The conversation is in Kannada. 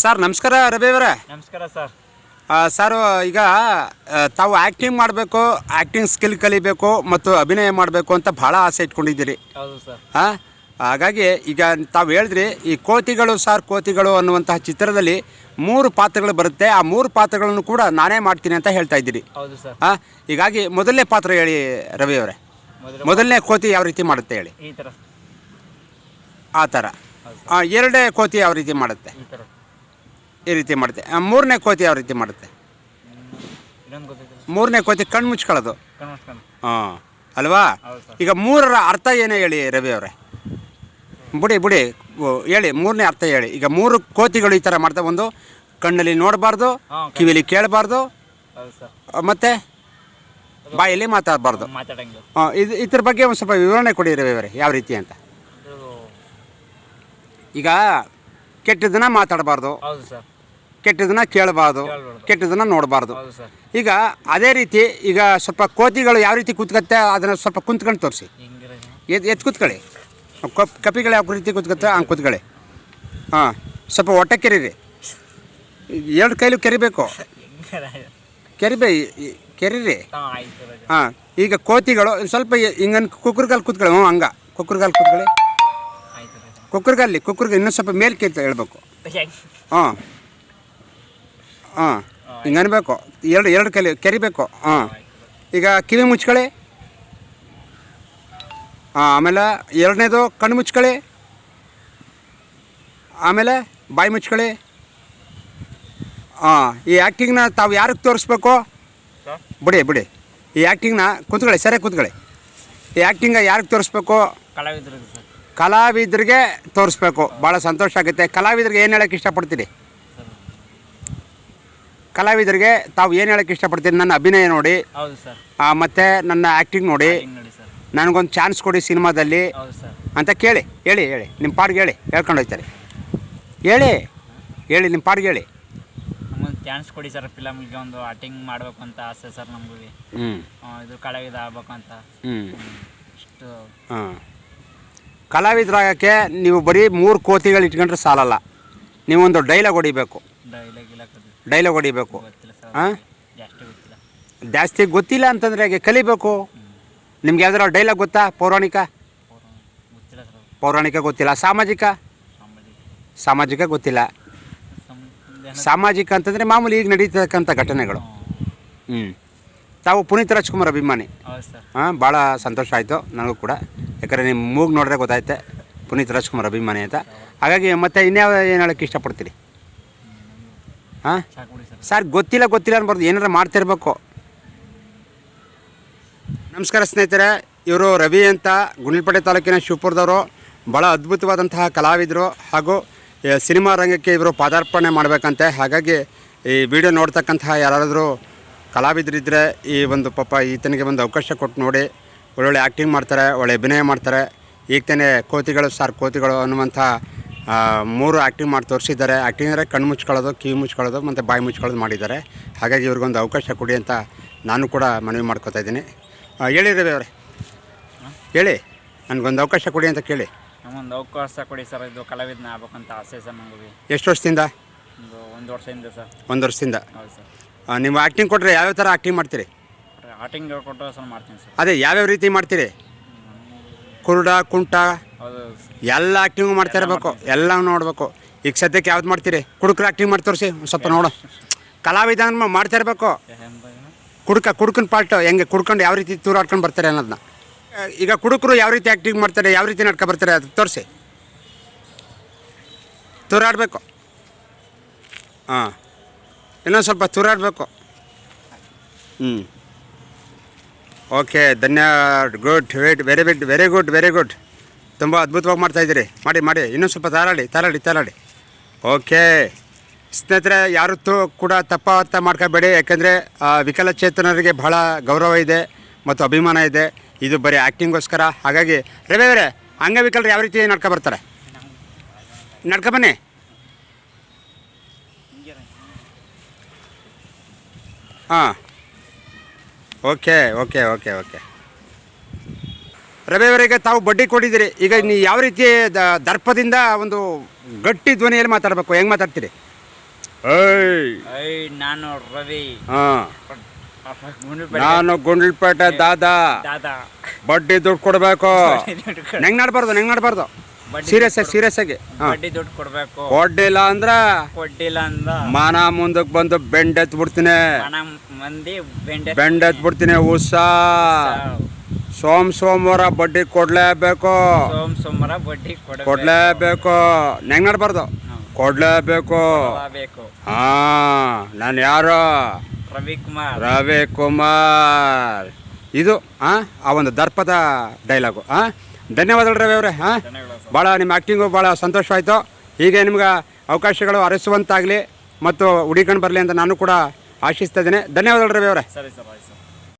ಸರ್ ನಮಸ್ಕಾರ ರವಿ ಅವರೇ. ನಮಸ್ಕಾರ ಸರ್. ಸರ್ ಈಗ ತಾವು ಆ್ಯಕ್ಟಿಂಗ್ ಮಾಡಬೇಕು ಆ್ಯಕ್ಟಿಂಗ್ ಸ್ಕಿಲ್ ಕಲಿಬೇಕು ಮತ್ತು ಅಭಿನಯ ಮಾಡಬೇಕು ಅಂತ ಭಾಳ ಆಸೆ ಇಟ್ಕೊಂಡಿದ್ದೀರಿ. ಹೌದು ಸರ್. ಹಾಂ ಹಾಗಾಗಿ ಈಗ ತಾವು ಹೇಳಿದ್ರಿ ಈ ಕೋತಿಗಳು ಸಾರ್ ಕೋತಿಗಳು ಅನ್ನುವಂತಹ ಚಿತ್ರದಲ್ಲಿ ಮೂರು ಪಾತ್ರಗಳು ಬರುತ್ತೆ. ಆ ಮೂರು ಪಾತ್ರಗಳನ್ನು ಕೂಡ ನಾನೇ ಮಾಡ್ತೀನಿ ಅಂತ ಹೇಳ್ತಾ ಇದ್ದೀರಿ. ಹೌದು ಸರ್. ಹಾಂ ಹೀಗಾಗಿ ಮೊದಲನೇ ಪಾತ್ರ ಹೇಳಿ ರವಿ ಅವರೇ. ಮೊದಲನೇ ಕೋತಿ ಯಾವ ರೀತಿ ಮಾಡುತ್ತೆ ಹೇಳಿ. ಈ ಥರ ಆ ಥರ ಎರಡೇ ಕೋತಿ ಯಾವ ರೀತಿ ಮಾಡುತ್ತೆ? ಈ ರೀತಿ ಮಾಡುತ್ತೆ. ಮೂರನೇ ಕೋತಿ ಯಾವ ರೀತಿ ಮಾಡುತ್ತೆ? ಮೂರನೇ ಕೋತಿ ಕಣ್ಣು ಮುಚ್ಕೊಳ್ಳೋದು. ಹಾಂ ಅಲ್ವಾ? ಈಗ ಮೂರರ ಅರ್ಥ ಏನೇ ಹೇಳಿ ರವಿ ಅವರೇ? ಬಿಡಿ ಬಿಡಿ ಹೇಳಿ ಮೂರನೇ ಅರ್ಥ ಹೇಳಿ. ಈಗ ಮೂರು ಕೋತಿಗಳು ಈ ಥರ ಮಾಡ್ತವೆ ಒಂದು ಕಣ್ಣಲ್ಲಿ ನೋಡಬಾರ್ದು ಕಿವಿಯಲ್ಲಿ ಕಿವಿಲಿ ಕೇಳಬಾರ್ದು ಮತ್ತೆ ಬಾಯಲ್ಲಿ ಮಾತಾಡಬಾರ್ದು. ಹಾಂ ಇದು ಇದ್ರ ಬಗ್ಗೆ ಒಂದು ಸ್ವಲ್ಪ ವಿವರಣೆ ಕೊಡಿ ರವಿ ಅವರೇ ಯಾವ ರೀತಿ ಅಂತ. ಈಗ ಕೆಟ್ಟದನ್ನ ಮಾತಾಡಬಾರ್ದು. ಕೆಟ್ಟದನ್ನ ಕೇಳಬಾರ್ದು. ಕೆಟ್ಟದನ್ನ ನೋಡಬಾರ್ದು. ಈಗ ಅದೇ ರೀತಿ ಈಗ ಸ್ವಲ್ಪ ಕೋತಿಗಳು ಯಾವ ರೀತಿ ಕೂತ್ಕತ್ತೆ ಅದನ್ನು ಸ್ವಲ್ಪ ಕುಂತ್ಕೊಂಡು ತೋರಿಸಿ. ಎದ್ ಎದ್ದು ಕೂತ್ಕೊಳ್ಳಿ. ಕಪ್ ಕಪಿಗಳು ಯಾವ ರೀತಿ ಕೂತ್ಕತ್ತೆ ಹಂಗೆ ಕೂತ್ಕೊಳ್ಳಿ. ಹಾಂ ಸ್ವಲ್ಪ ಹೊಟ್ಟೆ ಕೆರೀರಿ. ಎರಡು ಕೈಲೂ ಕೆರಿಬೇಕು. ಕೆರಿಬೇ ಕೆರೀರಿ. ಹಾಂ ಈಗ ಕೋತಿಗಳು ಸ್ವಲ್ಪ ಹಿಂಗನ್ ಕುಕ್ಕರ್ಗಾಲ್ ಕೂತ್ಕೊಳ್ಳಿ. ಹ್ಞೂ ಹಂಗೆ. ಕುಕ್ಕರ್ಗಾಲ್ ಕೂತ್ಕೊಳ್ಳಿ. ಕುಕ್ಕರ್ಗಾಲಿ ಕುಕ್ಕರ್ಗ ಇನ್ನೂ ಸ್ವಲ್ಪ ಮೇಲೆ ಕೇಳ್ತಾ ಹೇಳ್ಬೇಕು ಹಾಂ. ಹಾಂ ಹಿಂಗೆ ಅನ್ಬೇಕು ಎರಡು ಎರಡು ಕಲಿ ಕೆರಿಬೇಕು. ಹಾಂ. ಈಗ ಕಿವಿ ಮುಚ್ಕೊಳ್ಳಿ ಹಾಂ ಆಮೇಲೆ ಎರಡನೇದು ಕಣ್ಣು ಮುಚ್ಕೊಳ್ಳಿ ಆಮೇಲೆ ಬಾಯಿ ಮುಚ್ಕೊಳ್ಳಿ ಹಾಂ ಈ ಆ್ಯಕ್ಟಿಂಗ್ನ ತಾವು ಯಾರಿಗೆ ತೋರಿಸ್ಬೇಕು? ಬಿಡಿ ಬಿಡಿ. ಈ ಆ್ಯಕ್ಟಿಂಗ್ನ ಕೂತ್ಕೊಳ್ಳಿ ಸರಿ ಕೂತ್ಕೊಳ್ಳಿ. ಈ ಆ್ಯಕ್ಟಿಂಗ ಯಾರಿಗೆ ತೋರಿಸ್ಬೇಕು? ಕಲಾವಿದ್ರಿಗೆ ಕಲಾವಿದರಿಗೆ ತೋರಿಸ್ಬೇಕು. ಭಾಳ ಸಂತೋಷ ಆಗುತ್ತೆ. ಕಲಾವಿದರಿಗೆ ಏನು ಹೇಳೋಕ್ಕೆ ಇಷ್ಟಪಡ್ತೀರಿ? ಕಲಾವಿದರಿಗೆ ತಾವು ಏನು ಹೇಳೋಕೆ ಇಷ್ಟಪಡ್ತೀನಿ ನನ್ನ ಅಭಿನಯ ನೋಡಿ ಹೌದು ಸರ್ ಆ, ಮತ್ತೆ ನನ್ನ ಆ್ಯಕ್ಟಿಂಗ್ ನೋಡಿ ನೋಡಿ ಸರ್ ನನಗೊಂದು ಚಾನ್ಸ್ ಕೊಡಿ ಸಿನಿಮಾದಲ್ಲಿ ಹೌದು ಸರ್ ಅಂತ ಕೇಳಿ ಹೇಳಿ ಹೇಳಿ ನಿಮ್ಮ ಪಾಡ್ಗೆ ಹೇಳಿ ಹೇಳ್ಕೊಂಡು ಹೋಗ್ತಾರೆ. ಹೇಳಿ ಹೇಳಿ ನಿಮ್ಮ ಪಾಡ್ಗೆ ಹೇಳಿ. ನಮಗೊಂದು ಚಾನ್ಸ್ ಕೊಡಿ ಸರ್ ಫಿಲಮ್ಗೆ ಒಂದು ಆಟಿಂಗ್ ಮಾಡಬೇಕು ಅಂತ ಆಸೆ ಸರ್ ನಮಗೂ ಹ್ಞೂ ಇದು ಕಲಾವಿದ ಆಗ್ಬೇಕು ಅಂತ. ಹ್ಞೂ ಇಷ್ಟು. ಹಾಂ. ಕಲಾವಿದರಾಗಕ್ಕೆ ನೀವು ಬರೀ ಮೂರು ಕೋತಿಗಳು ಇಟ್ಕೊಂಡ್ರೆ ಸಾಲಲ್ಲ. ನೀವೊಂದು ಡೈಲಾಗ್ ಹೊಡಿಬೇಕು. ಡೈಲಾಗ್ ಇಲ್ಲ ಡೈಲಾಗ್ ಹೊಡಿಬೇಕು. ಹಾಂ? ಜಾಸ್ತಿ ಗೊತ್ತಿಲ್ಲ. ಅಂತಂದರೆ ಹೇಗೆ ಕಲಿಬೇಕು? ನಿಮ್ಗೆ ಯಾವ್ದಾರ ಡೈಲಾಗ್ ಗೊತ್ತಾ? ಪೌರಾಣಿಕ? ಪೌರಾಣಿಕ ಗೊತ್ತಿಲ್ಲ ಸಾಮಾಜಿಕ? ಸಾಮಾಜಿಕ. ಗೊತ್ತಿಲ್ಲ. ಸಾಮಾಜಿಕ ಅಂತಂದರೆ ಮಾಮೂಲಿ ಈಗ ನಡೀತಕ್ಕಂಥ ಘಟನೆಗಳು. ಹ್ಞೂ ತಾವು ಪುನೀತ್ ರಾಜ್ಕುಮಾರ್ ಅಭಿಮಾನಿ. ಹಾಂ ಭಾಳ ಸಂತೋಷ ಆಯಿತು ನನಗೂ ಕೂಡ. ಯಾಕಂದರೆ ನಿಮ್ಮ ಮೂಗು ನೋಡಿದ್ರೆ ಗೊತ್ತಾಯ್ತೆ ಪುನೀತ್ ರಾಜ್ಕುಮಾರ್ ಅಭಿಮಾನಿ ಅಂತ. ಹಾಗಾಗಿ ಮತ್ತೆ ಇನ್ಯಾವ ಏನು ಹೇಳೋಕ್ಕೆ ಇಷ್ಟಪಡ್ತೀರಿ? ಹಾಂ? ಸರ್ ಗೊತ್ತಿಲ್ಲ ಗೊತ್ತಿಲ್ಲ ಅನ್ಬಾರ್ದು. ಏನಾರ ಮಾಡ್ತಿರ್ಬೇಕು. ನಮಸ್ಕಾರ ಸ್ನೇಹಿತರೆ. ಇವರು ರವಿ ಅಂತ ಗುಂಡ್ಲಪೇಟೆ ತಾಲೂಕಿನ ಶಿವಪುರದವರು. ಭಾಳ ಅದ್ಭುತವಾದಂತಹ ಕಲಾವಿದರು ಹಾಗೂ ಸಿನಿಮಾ ರಂಗಕ್ಕೆ ಇವರು ಪಾದಾರ್ಪಣೆ ಮಾಡಬೇಕಂತೆ. ಹಾಗಾಗಿ ಈ ವಿಡಿಯೋ ನೋಡ್ತಕ್ಕಂತಹ ಯಾರಾದರೂ ಕಲಾವಿದರಿದ್ದರೆ ಈ ಒಂದು ಪಾಪ ಈತನಿಗೆ ಒಂದು ಅವಕಾಶ ಕೊಟ್ಟು ನೋಡಿ. ಒಳ್ಳೊಳ್ಳೆ ಆ್ಯಕ್ಟಿಂಗ್ ಮಾಡ್ತಾರೆ, ಒಳ್ಳೆ ಅಭಿನಯ ಮಾಡ್ತಾರೆ. ಈಗ ತಾನೇ ಕೋತಿಗಳು ಸಾರ್ ಕೋತಿಗಳು ಅನ್ನುವಂಥ ಮೂರು ಆ್ಯಕ್ಟಿಂಗ್ ಮಾಡಿ ತೋರಿಸಿದ್ದಾರೆ. ಆ್ಯಕ್ಟಿಂಗ್ ಅಂದರೆ ಕಣ್ಣು ಮುಚ್ಕೊಳ್ಳೋದು ಕಿವಿ ಮುಚ್ಕೊಳ್ಳೋದು ಮತ್ತು ಬಾಯಿ ಮುಚ್ಕೊಳ್ಳೋದು ಮಾಡಿದ್ದಾರೆ. ಹಾಗಾಗಿ ಇವ್ರಿಗೊಂದು ಅವಕಾಶ ಕೊಡಿ ಅಂತ ನಾನು ಕೂಡ ಮನವಿ ಮಾಡ್ಕೋತಾ ಇದ್ದೀನಿ. ಹೇಳಿ ರವಿ ಅವರೇ. ಹೇಳಿ. ನನಗೊಂದು ಅವಕಾಶ ಕೊಡಿ ಅಂತ ಕೇಳಿ. ನಮಗೊಂದು ಅವಕಾಶ ಕೊಡಿ ಸರ್. ಇದು ಕಲಾವಿದನ ಆಗ್ಬೇಕಂತ ಆಸೆ ಸರ್ ನಮಗೆ. ಎಷ್ಟು ವರ್ಷದಿಂದ? ಒಂದು ಒಂದು ವರ್ಷದಿಂದ ಸರ್. ಒಂದು ವರ್ಷದಿಂದ. ಹೌದು ಸರ್. ನೀವು ಆ್ಯಕ್ಟಿಂಗ್ ಕೊಟ್ಟರೆ ಯಾವ್ಯಾವ ಥರ ಆ್ಯಕ್ಟಿಂಗ್ ಮಾಡ್ತೀರಿ? ಆಟಿಂಗ್ ಕೊಟ್ಟರೆ ಸರ್ ಮಾಡ್ತೀನಿ ಸರ್. ಅದೇ ಯಾವ್ಯಾವ ರೀತಿ ಮಾಡ್ತೀರಿ? ಕುರುಡ ಕುಂಟ ಎಲ್ಲ ಆ್ಯಕ್ಟಿಂಗು ಮಾಡ್ತಾ ಇರಬೇಕು. ಎಲ್ಲ ನೋಡಬೇಕು. ಈಗ ಸದ್ಯಕ್ಕೆ ಯಾವ್ದು ಮಾಡ್ತೀರಿ? ಕುಡುಕ್ರ ಆ್ಯಕ್ಟಿಂಗ್ ಮಾಡಿ ತೋರಿಸಿ. ಸ್ವಲ್ಪ ನೋಡು. ಕಲಾವಿದ ಮಾಡ್ತಾ ಇರಬೇಕು. ಕುಡುಕ ಕುಡುಕನ ಪಾರ್ಟ್ ಹೆಂಗೆ ಕುಡ್ಕೊಂಡು ಯಾವ ರೀತಿ ತೂರಾಡ್ಕೊಂಡು ಬರ್ತಾರೆ ಅನ್ನೋದನ್ನ ಈಗ ಕುಡುಕರು ಯಾವ ರೀತಿ ಆ್ಯಕ್ಟಿಂಗ್ ಮಾಡ್ತಾರೆ ಯಾವ ರೀತಿ ನಾಟಕ ಬರ್ತಾರೆ ಅದು ತೋರಿಸಿ. ತೂರಾಡಬೇಕು ಹಾಂ. ಇನ್ನೊಂದು ಸ್ವಲ್ಪ ತೂರಾಡಬೇಕು ಹ್ಞೂ okay Dhanya good weight very good very good very good ತುಂಬ ಅದ್ಭುತವಾಗಿ ಮಾಡ್ತಾಯಿದ್ದೀರಿ ಮಾಡಿ ಮಾಡಿ. ಇನ್ನೂ ಸ್ವಲ್ಪ ತಾರಾಡಿ ತಾರಾಡಿ ತಾರಾಡಿ. ಓಕೆ ಸ್ನೇಹಿತರೆ ಯಾರು ತು ಕೂಡ ತಪ್ಪ ಅರ್ಥ ಮಾಡ್ಕೋಬೇಡಿ. ಯಾಕೆಂದರೆ ವಿಕಲಚೇತನರಿಗೆ ಬಹಳ ಗೌರವ ಇದೆ ಮತ್ತು ಅಭಿಮಾನ ಇದೆ. ಇದು ಬರೀ ಆ್ಯಕ್ಟಿಂಗೋಸ್ಕರ ಹಾಗಾಗಿ, ರವಿ ಅಂಗವಿಕಲರು ಯಾವ ರೀತಿ ನಡ್ಕೊ ಬರ್ತಾರೆ? ನಡ್ಕೊ ಬನ್ನಿ. ಹಾಂ. Okay okay okay okay. Ravi ಅವರಿಗೆ ತಾವು ಬಡ್ಡಿ ಕೊಟ್ಟಿದ್ದೀರಿ ಈಗ ನೀವು ಯಾವ ರೀತಿ ದ- ದರ್ಪದಿಂದ ಒಂದು ಗಟ್ಟಿ ಧ್ವನಿಯಲ್ಲಿ ಮಾತಾಡಬೇಕು? ಹೆಂಗೆ ಮಾತಾಡ್ತೀರಿ? ನಾನು ರವಿ. ನಾನು ಗುಂಡ್ಲಪೇಟೆ ದಾದಾ. ಬಡ್ಡಿ ದುಡ್ಡು ಕೊಡಬೇಕು. ಹೆಂಗೆ ನಾಡ್ಬಾರ್ದು ಹೆಂಗ್ ನಾಡ್ಬಾರ್ದು. ಸೀರಿಯಸ್ ಆಗಿ ಸೀರಿಯಸ್ ಆಗಿ. ಹಾಂ. ಬಡ್ಡಿ ದುಡ್ಡು ಕೊಡ್ಬೇಕು. ಕೊಡ್ಲಿಲ್ಲ ಅಂದ್ರ ಕೊಟ್ಟಿಲ್ಲ ಅಂದ ಮಾನ ಮುಂದಕ್ಕೆ ಬಂದು ಬೆಂಡ್ ಎತ್ ಬಿಡ್ತೀನಿ ಹಣ ಮಂದಿ ಬೆಂಡೆ ಬೆಂಡ್ ಎತ್ ಬಿಡ್ತೀನಿ ಉಷಾ ಸೋಮ್ ಸೋಮವಾರ ಬಡ್ಡಿ ಕೊಡ್ಲೇಬೇಕು. ಸೋಮ್ ಸೋಮವಾರ ಬಡ್ಡಿ ಕೊಡಬೇಕು. ಕೊಡ್ಲೇಬೇಕು. ನೆಂಗ್ ನಡ್ಬಾರ್ದು? ಕೊಡ್ಲೇಬೇಕು. ಬೇಕು ಹಾ ನಾನು ಯಾರು? ರವಿಕುಮಾರ್. ರವಿ ಕುಮಾರ್ ಇದು ಆ ಆ ಒಂದು ದರ್ಪದ ಡೈಲಾಗು ಆ? ಧನ್ಯವಾದಗಳು ರವಿ ಅವರೇ ಹಾಂ? ಭಾಳ ನಿಮ್ಮ ಆ್ಯಕ್ಟಿಂಗು ಭಾಳ ಸಂತೋಷವಾಯಿತು. ಹೀಗೆ ನಿಮ್ಗೆ ಅವಕಾಶಗಳು ಅರಸುವಂತಾಗಲಿ ಮತ್ತು ಹುಡಿಕೊಂಡು ಬರಲಿ ಅಂತ ನಾನು ಕೂಡ ಆಶಿಸ್ತಾ ಇದ್ದೀನಿ. ಧನ್ಯವಾದಗಳು ರವಿ ಅವರೇ. ಸರಿ ಸರ್ ಆಯ್ತು ಸರ್.